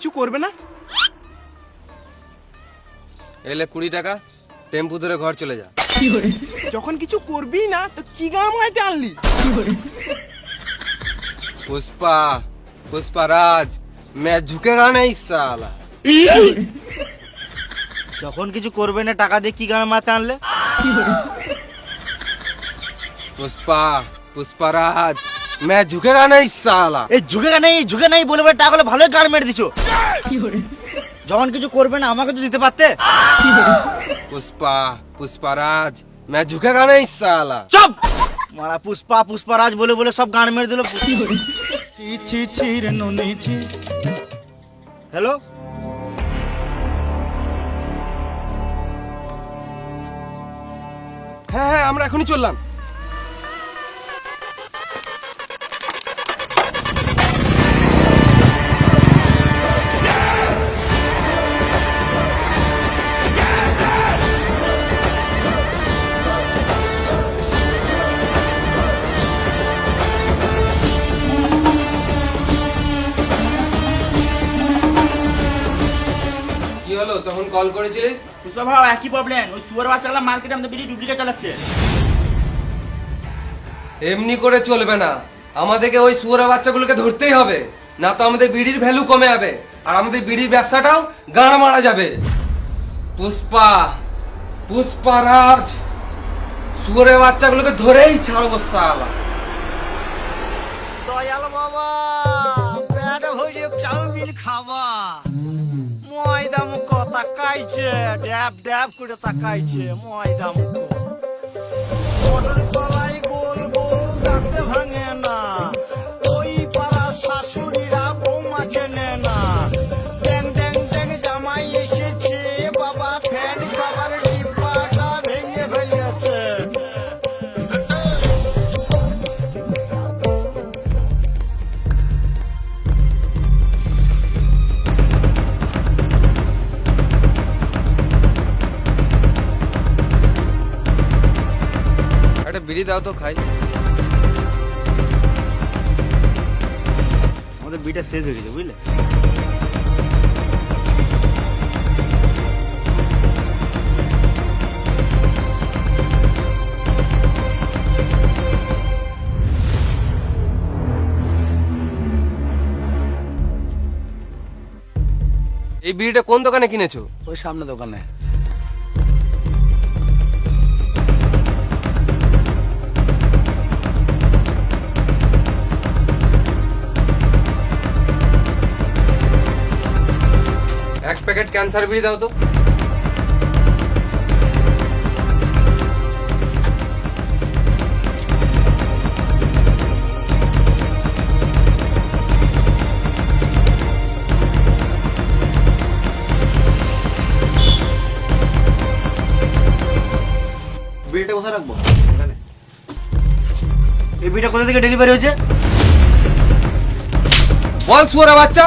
কিছু করবে না এলে কুড়ি টাকা টেম্পু ধরে ঘর চলে যা যখন কিছু করবি না তো কি গান মাইতে আনলি पुष्पा पुष्पा राज मैं झुकेगा नहीं साला যখন কিছু করবে না টাকা দিয়ে কি গান মাথা আনলে पुष्पा पुष्पा राज मैं झुकेगा नहीं साला এই ঝুঁকে নেই ঝুঁকে নেই বলে বলে টাকা ভালোই গান মেরে দিছো যখন কিছু করবে না আমাকে তো দিতে পারতে पुष्पा पुष्पा राज मैं झुकेगा नहीं साला চুপ মারা পুষ্পা পুষ্পারাজ বলে বলে সব গান মেরে দিল হ্যালো হ্যাঁ হ্যাঁ আমরা এখনই চললাম হলো? তখন কল করেছিলিস? পুষ্পা ভাও একই প্রবলেম ওই সুয়ার বাচ্চাগুলো মার্কেটে আমাদের বিড়ি ডুপ্লিকেট চালাচ্ছে। এমনি করে চলবে না। আমাদেরকে ওই শুয়োরের বাচ্চাগুলোকে ধরতেই হবে। না তো আমাদের বিড়ির ভ্যালু কমে যাবে। আর আমাদের বিড়ির ব্যবসাটাও গান মারা যাবে। পুষ্পা পুষ্পা রাজ শুয়োরের বাচ্চাগুলোকে ধরেই ছাড়বো সালা দয়াল বাবা পেট ভরে চাউমিন মুখ टाकायचे डॅब डॅब कुठे टाकायचे? मोयदा मुको বিড়ি দাও তো খাই। আমাদের বিটা শেষ হয়ে গেছে বুঝলে? এই বিড়িটা কোন দোকানে কিনেছো? ওই সামনে দোকানে। প্যাকেট ক্যান্সার বিড়ি দাও তো বিটা কোথায় রাখব? এই বিটা কোথা থেকে ডেলিভারি হয়েছে? বল শুয়োরের বাচ্চা।